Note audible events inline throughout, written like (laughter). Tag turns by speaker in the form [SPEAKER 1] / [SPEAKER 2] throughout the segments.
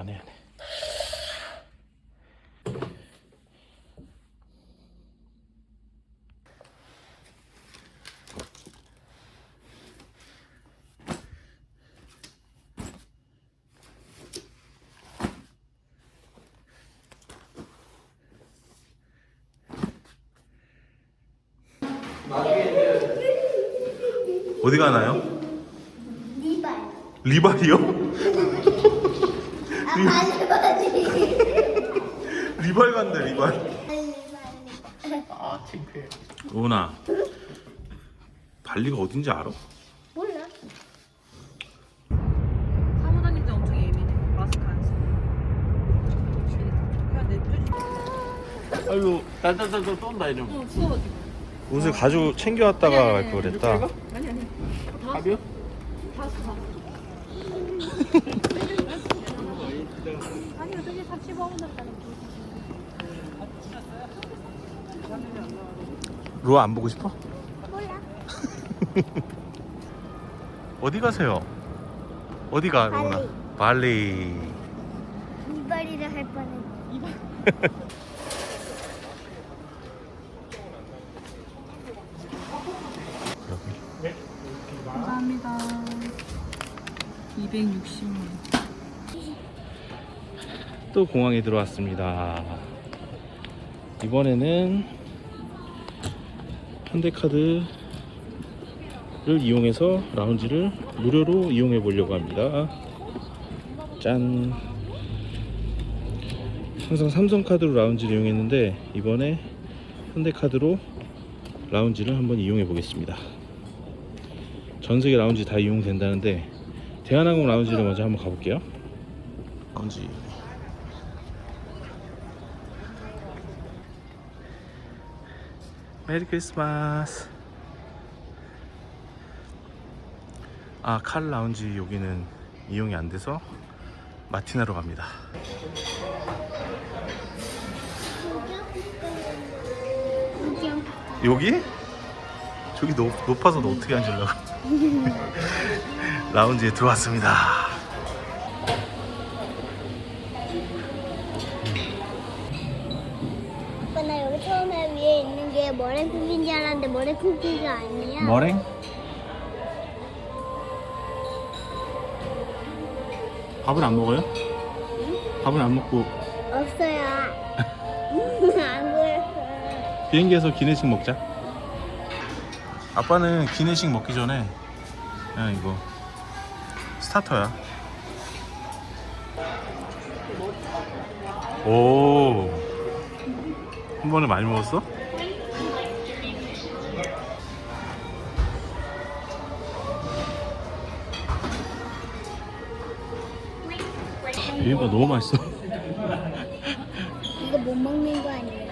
[SPEAKER 1] 안 해 안 해 어디 가나요?
[SPEAKER 2] 리발.
[SPEAKER 1] 리발이요?
[SPEAKER 2] 리발
[SPEAKER 1] 간대 리발
[SPEAKER 2] 리발.
[SPEAKER 3] 아 창피해
[SPEAKER 1] 오나 발리가 어딘지 알아?
[SPEAKER 2] 몰라.
[SPEAKER 4] 사무장님도 엄청 예민해. 마스크 안 쓰고. 그냥 냅두지.
[SPEAKER 3] 아이고 나나나나 쏜다 이름
[SPEAKER 4] 어, 추워가지고.
[SPEAKER 1] 옷을 가지고 챙겨왔다가 갈 걸 그랬다
[SPEAKER 4] 아니, 아니. 다
[SPEAKER 3] 가비요?
[SPEAKER 4] 다 써. (laughs) 아니, 어떻게 다 씹어먹는다는
[SPEAKER 1] 루아 안 보고 싶어?
[SPEAKER 2] 몰라. (laughs)
[SPEAKER 1] 어디 가세요? 어디 가 루나? 발리
[SPEAKER 2] 리발이라 할 뻔했네.
[SPEAKER 1] 여기
[SPEAKER 4] 감사합니다. 260만.
[SPEAKER 1] 또 공항에 들어왔습니다. 이번에는 현대카드를 이용해서 라운지를 무료로 이용해 보려고 합니다. 짠. 항상 삼성카드로 라운지를 이용했는데 이번에 현대카드로 라운지를 한번 이용해 보겠습니다. 전 세계 라운지 다 이용된다는데 대한항공 라운지를 먼저 한번 가볼게요. 라운지 메리 크리스마스 아칼 라운지 여기는 이용이 안 돼서 마티나로 갑니다. 여기? 저기 높, 높아서 너 어떻게 앉으려고 (laughs) 라운지에 들어왔습니다
[SPEAKER 2] 머랭 쿠키가 아니야.
[SPEAKER 1] 머랭? 밥은 안 먹어요? 밥은 안 먹고
[SPEAKER 2] 없어요. (laughs) 안.
[SPEAKER 1] 비행기에서 기내식 먹자. 아빠는 기내식 먹기 전에 그냥 이거 스타터야. 오, 한 번에 많이 먹었어? 비빔밥 너무 맛있어.
[SPEAKER 2] 이거 못 먹는 거 아니야?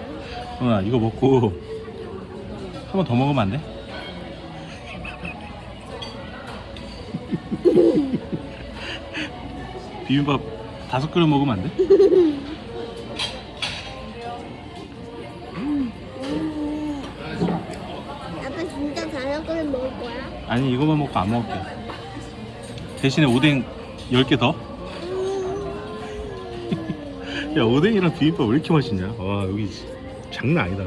[SPEAKER 1] 어, 이거 먹고 한 번 더 먹으면 안 돼? (laughs) 비빔밥 다섯 그릇 먹으면 안 돼?
[SPEAKER 2] 아빠 진짜 다섯 그릇 먹을 거야?
[SPEAKER 1] 아니 이거만 먹고 안 먹을게 대신에 오뎅 10개 더? 야 오뎅이랑 비빔밥 왜 이렇게 맛있냐? 와 여기 장난 아니다.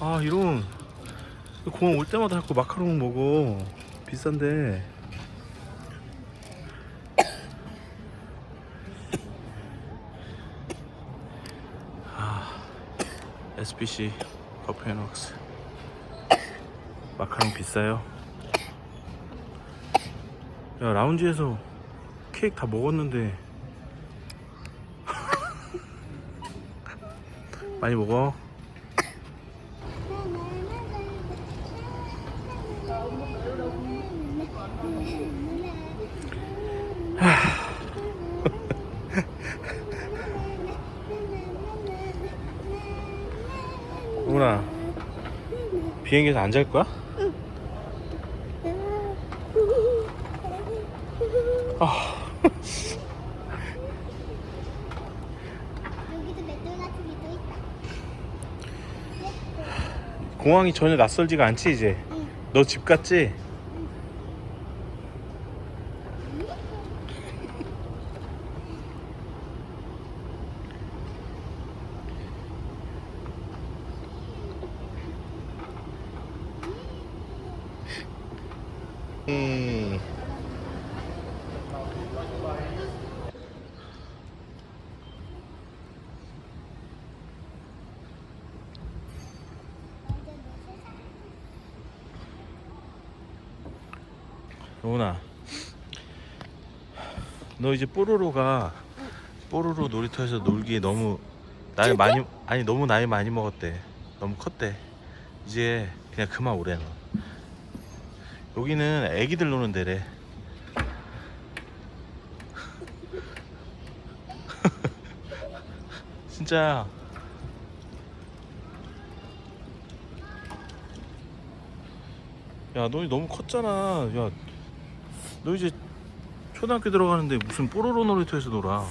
[SPEAKER 1] 아 이런 공항 올 때마다 자꾸 마카롱 먹어. 비싼데. 아 SPC 커피앤웍스. 마카롱 비싸요? 야 라운지에서 케이크 다 먹었는데. (laughs) 많이 먹어. (laughs) 우나 비행기에서 안 잘 거야? 아
[SPEAKER 2] 여기도 맷돌 같은 게 또 있다.
[SPEAKER 1] 공항이 전혀 낯설지가 않지 이제
[SPEAKER 2] 응.
[SPEAKER 1] 너 집 갔지? 에이. 로운아 너 이제 뽀로로가. 뽀로로 놀이터에서 놀기에 너무 나이 많이 아니 너무 나이 많이 먹었대. 너무 컸대. 이제 그냥 그만 오래 너. 여기는 애기들 노는 데래. (laughs) 진짜. 야 너 너무 컸잖아. 야 너 이제 초등학교 들어가는데 무슨 뽀로로 놀이터에서 놀아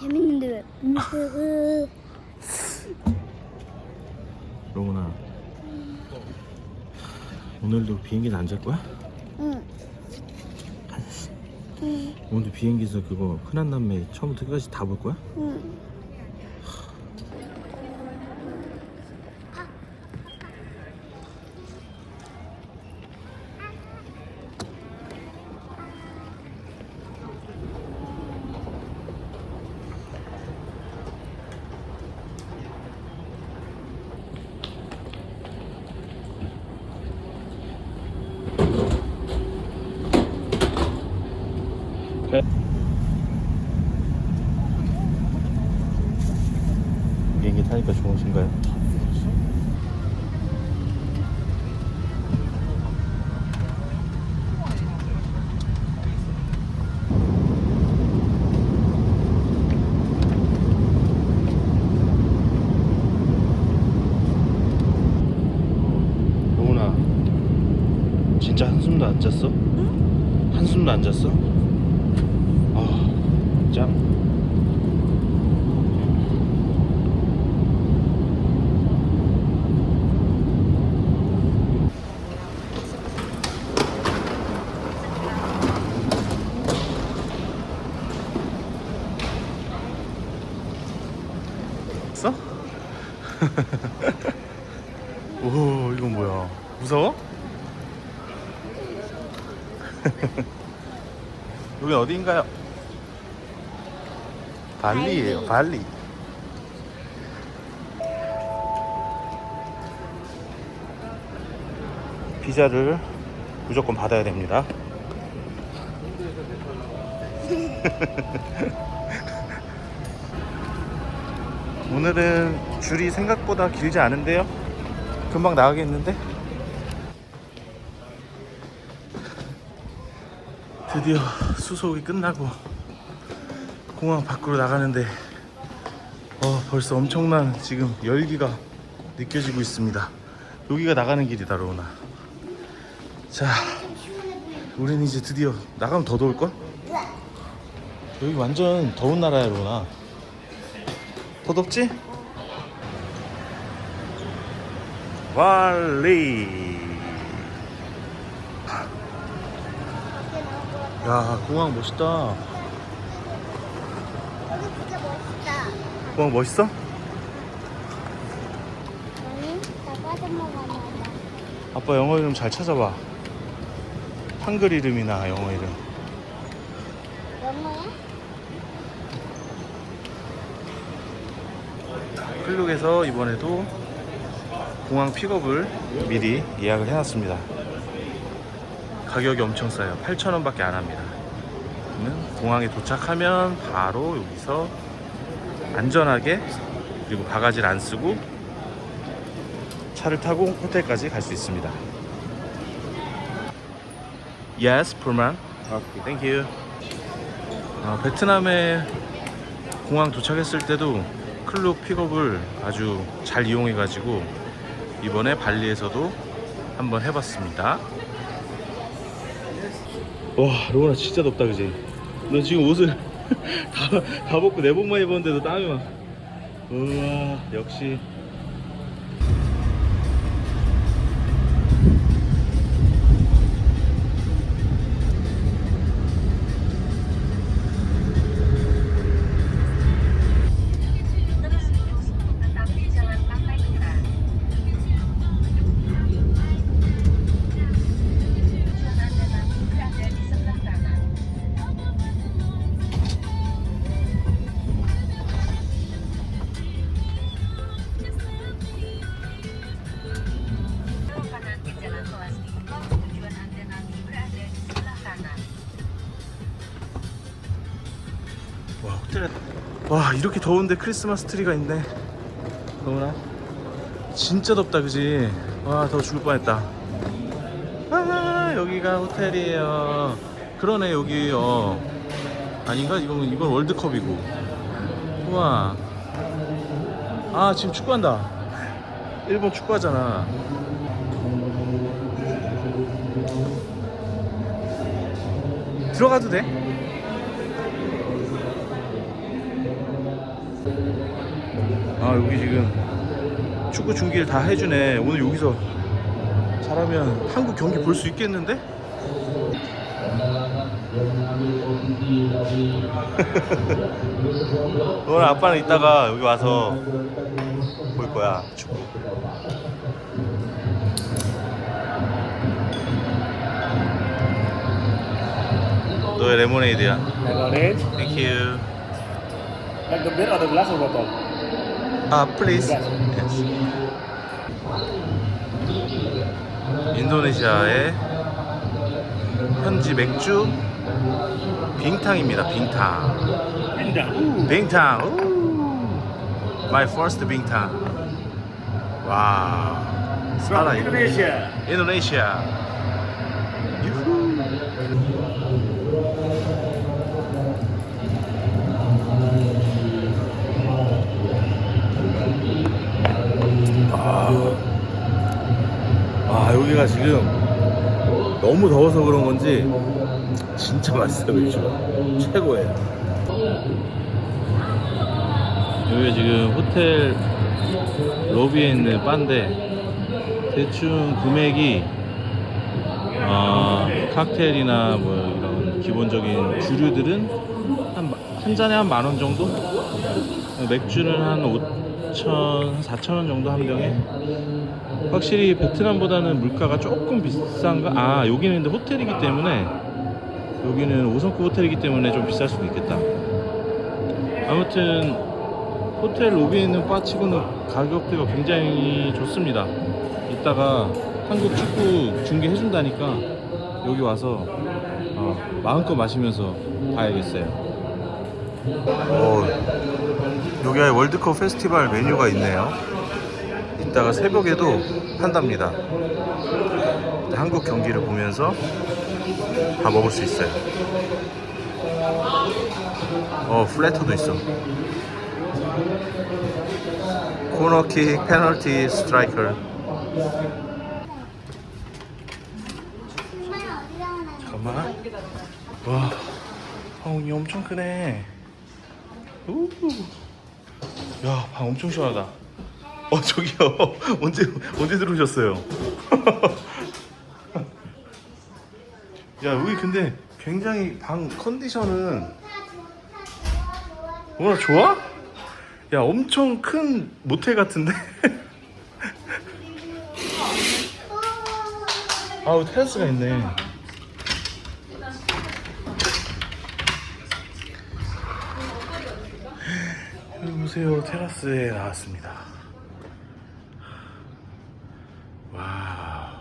[SPEAKER 2] 재밌는데 왜?
[SPEAKER 1] 로운아 오늘도 비행기는 안 잘 거야?
[SPEAKER 2] 응. 응.
[SPEAKER 1] 오늘 비행기에서 그거 흔한 남매 처음부터 끝까지 다 볼 거야?
[SPEAKER 2] 응.
[SPEAKER 1] 비행기 타니까 좋으신가요? 로운아 진짜 한숨도 안 잤어? 한숨도 안 잤어? 아 짱. 써? (laughs) 오 이건 뭐야 무서워? (laughs) 여기 어디인가요? 발리예요 발리 비자를 무조건 받아야 됩니다 (laughs) 오늘은 줄이 생각보다 길지 않은데요? 금방 나가겠는데? 드디어 수속이 끝나고 공항 밖으로 나가는데 어, 벌써 엄청난 지금 열기가 느껴지고 있습니다. 여기가 나가는 길이다 로우나. 자 우린 이제 드디어 나가면 더 더울걸? 여기 완전 더운 나라야 로우나 더 덥지? 발리 야 공항 멋있다
[SPEAKER 2] 여기 진짜 멋있다.
[SPEAKER 1] 공항 멋있어?
[SPEAKER 2] 나.
[SPEAKER 1] 아빠 영어 이름 잘 찾아봐 한글 이름이나 영어 이름
[SPEAKER 2] 영어야?
[SPEAKER 1] 클룩에서 이번에도 공항 픽업을 미리 예약을 해놨습니다. 가격이 엄청 싸요. 8,000원 밖에 안 합니다. 공항에 도착하면 바로 여기서 안전하게 그리고 바가지를 안 쓰고 차를 타고 호텔까지 갈 수 있습니다. Yes, Pullman. Okay, thank you. 아, 베트남에 공항 도착했을 때도 클룩 픽업을 아주 잘 이용해 가지고 이번에 발리에서도 한번 해봤습니다. 와, 로우나 진짜 덥다, 그지? 너 지금 옷을 (laughs) 다, 다 벗고 내복만 입었는데도 땀이 막. 우와, 역시. 이렇게 더운데 크리스마스 트리가 있네. 너무나. 진짜 덥다 그지? 와더 죽을 뻔했다. 아 여기가 호텔이에요. 그러네 여기. 어. 아닌가? 이건 이건 월드컵이고. 우와. 아 지금 축구한다. 일본 축구하잖아. 들어가도 돼? 여기 지금 축구 중계를 다 해주네 오늘 여기서 잘하면 한국 경기 볼 수 있겠는데? (laughs) 오늘 아빠는 이따가 여기 와서 볼 거야 축구 너의 레모네이드야
[SPEAKER 3] Lemonade.
[SPEAKER 1] 땡큐
[SPEAKER 3] Like the beer or the glass or bottle?
[SPEAKER 1] 아 플리즈
[SPEAKER 3] Yes.
[SPEAKER 1] 인도네시아의 현지 맥주 빙탕입니다 빙탕
[SPEAKER 3] Pindah.
[SPEAKER 1] 빙탕 우. My first 빙탕 와 살아
[SPEAKER 3] Indonesia.
[SPEAKER 1] 인도네시아 아. 여기가 지금 너무 더워서 그런 건지 진짜 맛있어요 맥주가 최고예요. 여기 지금 호텔 로비에 있는 바인데 대충 금액이 어, 칵테일이나 뭐 이런 기본적인 주류들은 한, 마- 한 잔에 한 만 원 정도? 맥주는 한 5 천, 4천 원 정도 한 병에? 확실히 베트남보다는 물가가 조금 비싼가? 아 여기는 근데 호텔이기 때문에 여기는 5성급 호텔이기 때문에 좀 비쌀 수도 있겠다. 아무튼 호텔 로비에 있는 바 치고는 가격대가 굉장히 좋습니다. 이따가 한국 축구 중계 해준다니까 여기 와서 어, 마음껏 마시면서 봐야겠어요 오, 여기 월드컵 페스티벌 메뉴가 있네요 이따가 새벽에도 한답니다. 한국 경기를 보면서 다 먹을 수 있어요. 어, 플래터도 있어. 코너킥, 페널티, 스트라이커. 잠깐만. 와, 방이 엄청 크네. 우. 야, 방 엄청 시원하다. 어, 저기요. (laughs) 언제 언제 들어오셨어요? (laughs) 야, 여기 근데 굉장히 방 컨디션은 오늘 좋아? 야, 엄청 큰 모텔 같은데? (laughs) 아우, 테라스가 있네. 보세요 테라스에 나왔습니다. 와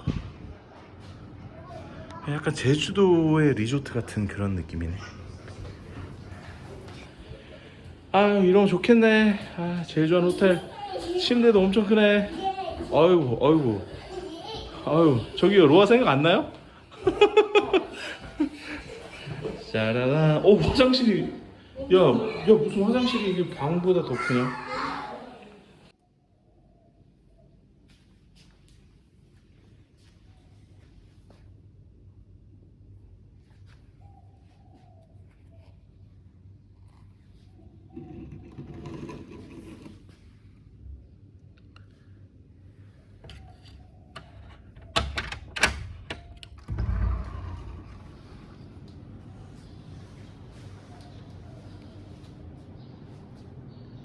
[SPEAKER 1] 약간 제주도의 리조트 같은 그런 느낌이네. 아유 이러면 좋겠네. 아 좋아하는 호텔. 침대도 엄청 크네. 아이고 아이고. 아유 저기요 로아 생각 안 나요? (laughs) 짜라란. 어 화장실이 야, 야 무슨 화장실이 이게 방보다 더 크냐?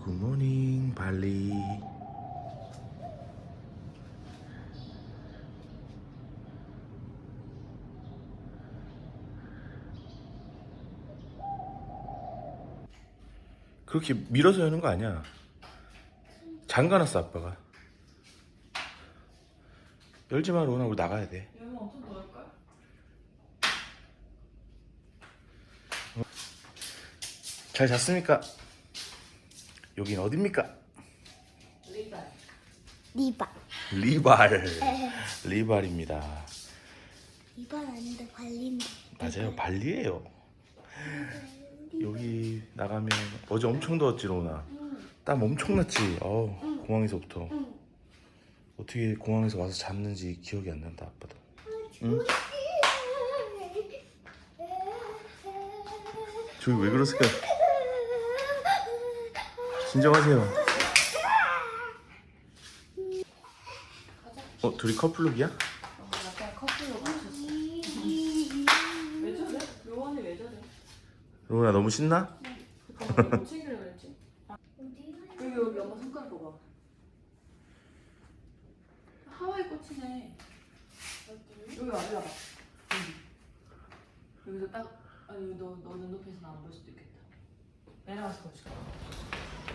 [SPEAKER 1] 굿모닝 발리 그렇게 밀어서 여는 거 아니야. 잠가놨어 아빠가. 열지 마 로나 우리 나가야 돼. 어? 잘 잤습니까? 여긴 어딥니까?
[SPEAKER 2] 리바.
[SPEAKER 1] 리발. (laughs) 리발입니다.
[SPEAKER 2] 리바는 아닌데 발린다.
[SPEAKER 1] 맞아요. 발리예요. 여기 나가면 어제 엄청 더웠지 로나. 땀 엄청 났지. 어 공항에서부터. 어떻게 공항에서 와서 잤는지 기억이 안 난다 아빠도. 응? 저기 왜 그러세요? 진정하세요. 어 둘이 커플룩이야?
[SPEAKER 5] 요원이 왜 저래?
[SPEAKER 1] 로나 너무 신나?
[SPEAKER 5] 못 챙기려 그랬지? 여기 여기 엄마 손가락 봐봐. 하와이 꽃이네. 여기 와봐 와봐. 여기. 여기서 딱 아니 너, 너 눈높이에서는 안 보일 수도 있겠다. 내려가서 보여줄까?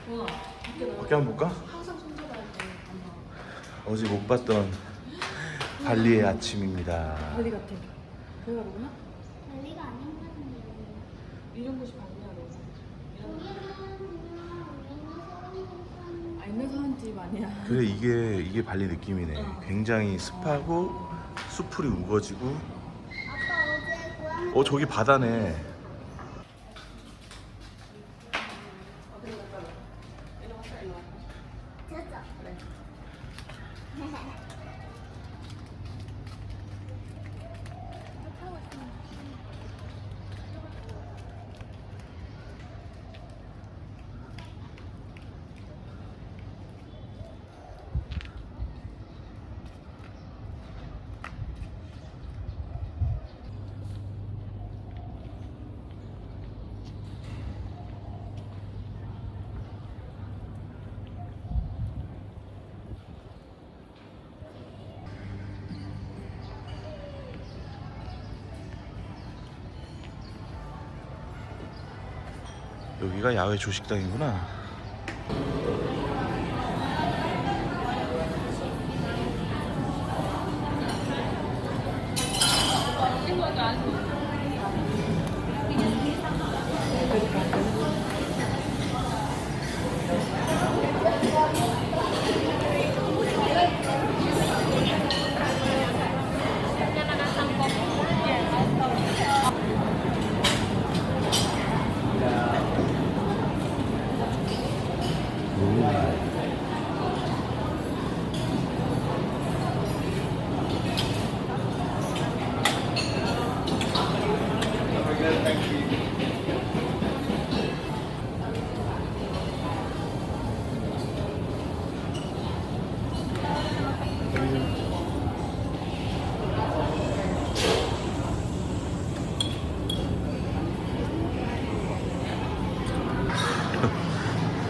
[SPEAKER 5] 밖에
[SPEAKER 1] 한번 볼까? 어제 못 봤던 발리의 아침입니다.
[SPEAKER 5] 어디 같아? 거기 가보구나?
[SPEAKER 2] 발리가 아닌 것 같은데.
[SPEAKER 5] 이런 곳이 너? 아 있는 사람 집 아니야.
[SPEAKER 1] 그래 이게 이게 발리 느낌이네. 굉장히 습하고 수풀이 우거지고.
[SPEAKER 2] 아빠 어제 고양
[SPEAKER 1] 어 저기 바다네.
[SPEAKER 2] that. (laughs)
[SPEAKER 1] 여기가 야외 조식당이구나.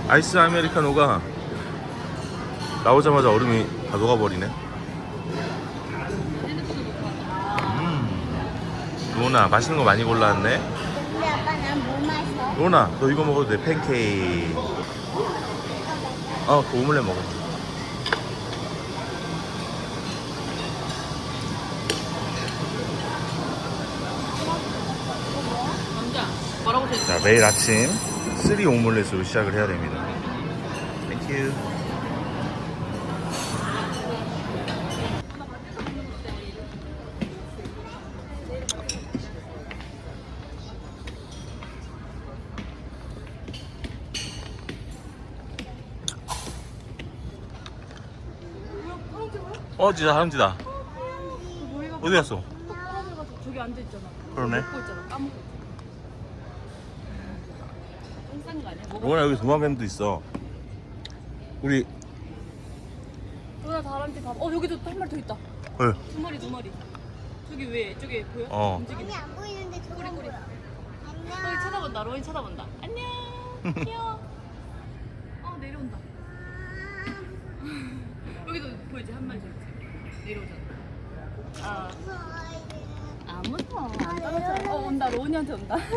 [SPEAKER 1] 아이스 아메리카노가 나오자마자 얼음이 다 녹아버리네. 음. 로나 맛있는 거 많이 골라왔네.
[SPEAKER 2] 근데 아빠 난 뭐 마셔?
[SPEAKER 1] 로나 너 이거 먹어도 돼 팬케이크. 어, 그 오믈렛 먹어.
[SPEAKER 5] 자
[SPEAKER 1] 매일 아침 쓰리 오믈렛으로 시작을 해야 됩니다. 땡큐. 어 진짜 사람지다 어디 갔어?
[SPEAKER 5] 저기 앉아 있잖아.
[SPEAKER 1] 그러네
[SPEAKER 5] 먹고 있잖아. 까먹고. 똥싼거 아
[SPEAKER 1] 로나 여기 도마뱀도 있어 우리
[SPEAKER 5] 누나 다람쥐 봐봐. 어 여기도 한 마리 더 있다.
[SPEAKER 1] 어,
[SPEAKER 5] 두 마리 두 마리. 저기 왜? 저기 보여?
[SPEAKER 1] 어.
[SPEAKER 5] 움직이네.
[SPEAKER 2] 아니 안 보이는데 저거
[SPEAKER 5] 꼬리.
[SPEAKER 2] 보여. 안녕.
[SPEAKER 5] 쳐다본다. 로이 쳐다본다. 안녕. (laughs) 귀여워. 어 내려온다. (laughs) 여기도 보이지 한 마리 저기 내려오잖아. 아, 안 무서워. 안 떨어져. 어 온다. 로운이한테 온다. (laughs)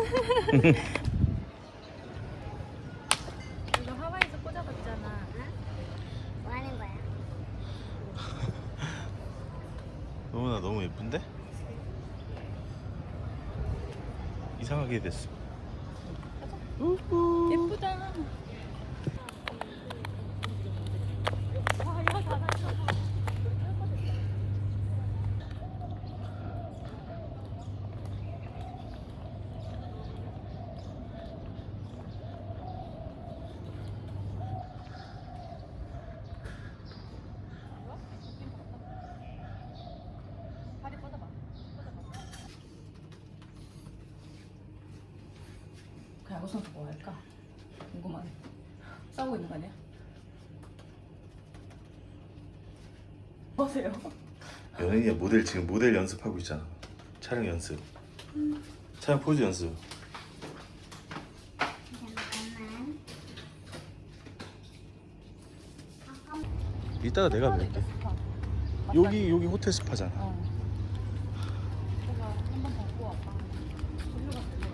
[SPEAKER 5] 이거 하와이에서 꽂아봤잖아.
[SPEAKER 2] 뭐 하는 거야?
[SPEAKER 1] 로나 너무 예쁜데? 이상하게 됐어
[SPEAKER 5] 예쁘다. 선수 뭐 할까? 궁금하네. 싸우고 있는 거 아니야? 뭐세요?
[SPEAKER 1] 연예인이야 모델 지금 모델 연습하고 있잖아 촬영 연습 촬영 포즈 연습
[SPEAKER 2] 잠깐만.
[SPEAKER 1] 이따가 내가 뵐게 여기 여기 호텔 스파잖아
[SPEAKER 5] 어. 제가 한번 더 보고 아빠. 졸려 갔어요.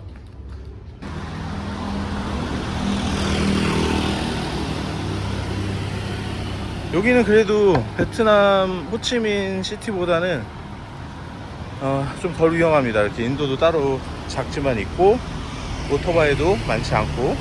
[SPEAKER 1] 여기는 그래도 베트남 호치민 시티보다는 어, 좀 덜 위험합니다. 이렇게 인도도 따로 작지만 있고 오토바이도 많지 않고